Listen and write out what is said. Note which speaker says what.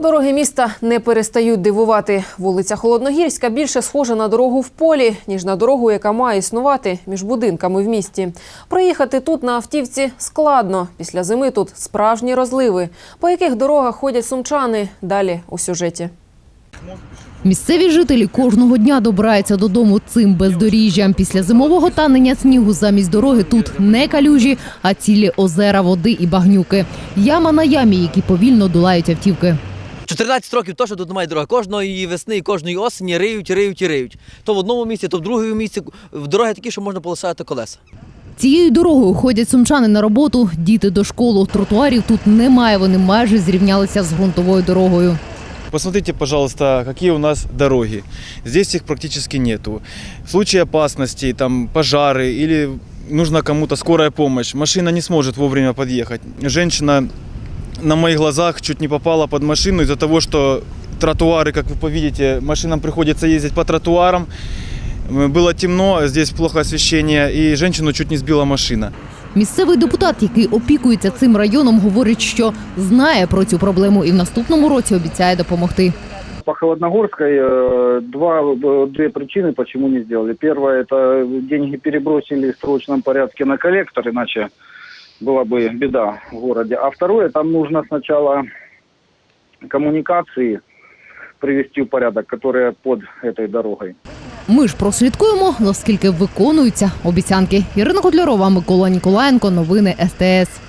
Speaker 1: Дороги міста не перестають дивувати. Вулиця Холодногірська більше схожа на дорогу в полі, ніж на дорогу, яка має існувати між будинками в місті. Проїхати тут на автівці складно. Після зими тут справжні розливи. По яких дорогах ходять сумчани? Далі у сюжеті.
Speaker 2: Місцеві жителі кожного дня добираються додому цим бездоріжжям. Після зимового танення снігу замість дороги тут не калюжі, а цілі озера води і багнюки. Яма на ямі, які повільно долають автівки.
Speaker 3: 14 років точно тут немає дороги. Кожної весни і кожної осені риють, риють і риють. То в одному місці, то в другому місці. Дороги такі, що можна полишати колеса.
Speaker 2: Цією дорогою ходять сумчани на роботу, діти до школи. Тротуарів тут немає. Вони майже зрівнялися з ґрунтовою дорогою.
Speaker 4: Посмотрите, пожалуйста, какие у нас дороги. Здесь их практически нету. В случае опасности, там, пожары или нужна кому-то скорая помощь, машина не сможет вовремя подъехать. Женщина на моих глазах чуть не попала под машину из-за того, что тротуары, как вы повидите, машинам приходится ездить по тротуарам. М, Было темно, здесь плохо освещение, и женщину чуть не сбила машина.
Speaker 2: Місцевий депутат, який опікується цим районом, говорить, що знає про цю проблему і в наступному році обіцяє допомогти.
Speaker 5: По Холодногорской э, два, э, две причины, почему не сделали. Первое, это деньги перебросили в срочном порядке на коллектор, иначе была бы беда в городе. А второе, там нужно сначала коммуникации привести в порядок, которые под этой дорогой.
Speaker 2: Ми ж прослідкуємо, наскільки виконуються обіцянки. Ірина Котлярова, Микола Ніколаєнко. Новини СТС.